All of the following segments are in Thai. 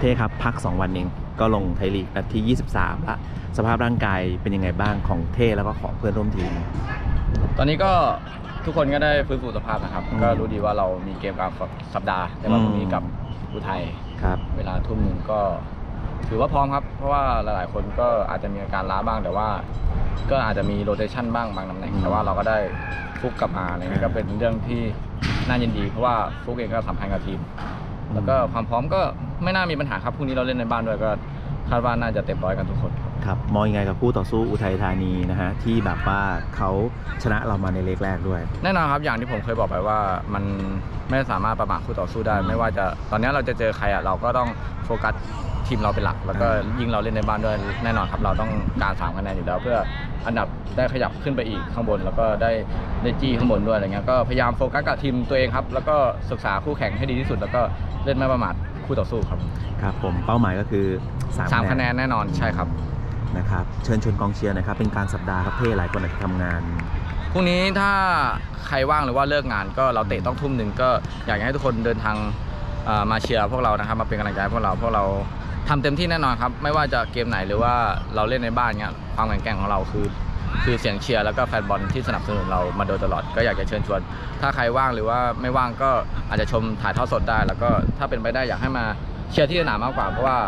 เท่ครับพัก 2 วันเองก็ลงไทยลีกนัดที่ 23ละสภาพร่างกายเป็นยังไงบ้างของเท่แล้วก็ของเพื่อนร่วมทีม ตอนนี้ก็ทุกคนก็ได้ฟื้นฟูสภาพนะครับ อืมก็รู้ดีว่าเรามีเกมกลางสัปดาห์ แต่ว่าอืม พรุ่งนี้กับอุทัยครับเวลาทุ่มหนึ่งก็ ถือว่าพร้อมครับ เพราะว่าหลายๆคนก็อาจจะมีอาการล้าบ้างแต่ว่า ก็อาจจะมีโรเตชันบ้างบางตำแหน่งอืมแต่ว่าเราก็ได้ฟุกกลับมาอะไรเงี้ยก็เป็นเรื่องที่น่ายินดี เพราะว่าฟุกเองก็สำคัญกับทีม แล้วก็ความพร้อมก็ ไม่น่ามีปัญหาครับพรุ่งนี้เราเล่นในบ้านด้วยก็คาดว่าน่าจะเต็มร้อยกันทุกคนครับครับมองยังไงกับคู่ต่อสู้อุทัยธานีนะฮะที่แบบว่าเขาชนะเรามาในเล็กแรกด้วย แน่นอนครับอย่างที่ผมเคยบอกไปว่ามันไม่สามารถประมาทคู่ต่อสู้ได้ ไม่ว่าจะตอนนี้เราจะเจอใครอะเราก็ต้องโฟกัสทีมเราเป็นหลัก แล้วก็ยิ่งเราเล่นในบ้านด้วยแน่นอนครับเราต้องการสามคะแนนอยู่แล้วเพื่ออันดับได้ขยับขึ้นไปอีกข้างบน แล้วก็ได้ได้จี้ข้างบนด้วยอะไรเงี้ยก็พยายามโฟกัสกับทีมตัวเองครับแล้วก็ศึกษาคู่แข่งให้ดีที่สุด แล้วก็เล่นไม่ประมาท คู่ต่อสู้ครับครับผมเป้าหมายก็คือสาม3คะแนนแน่นอนใช่ครับนะครับเชิญชวนกองเชียร์หนะครับ เป็นกลารสัปดาห์ครับเท่หลายคนอาจจะทำงานพรุ่งนี้ถ้าใครว่างหรือว่าเลิกงานก็เราเตะต้องทุ่มหนึ่งก็อยากให้ทุกคนเดินทางเอ่อมาเชียร์พวกเรานะครับมาเป็นกำลังใจให้พวกเราพวกเราทำเต็มที่แน่นอนครับ ไม่ว่าจะเกมไหนหรือว่าเราเล่นในบ้านเงี้ยความแข็งแกร่งของเราคือ คือเสียงเชียร์แล้วก็แฟนบอลที่สนับสนุนเรามาโดยตลอดก็อยากจะเชิญชวน ถ้าใครว่างหรือว่าไม่ว่างก็อาจจะชมถ่ายทอดสดได้ แล้วก็ถ้าเป็นไปได้อยากให้มาเชียร์ที่สนามมากกว่าเพราะว่า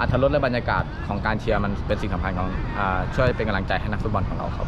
อัตรสและบรรยากาศของการเชียร์มันเป็นสิ่งสำคัญของอช่วยเป็นกำลังใจให้นักฟุตบอลของเราครับ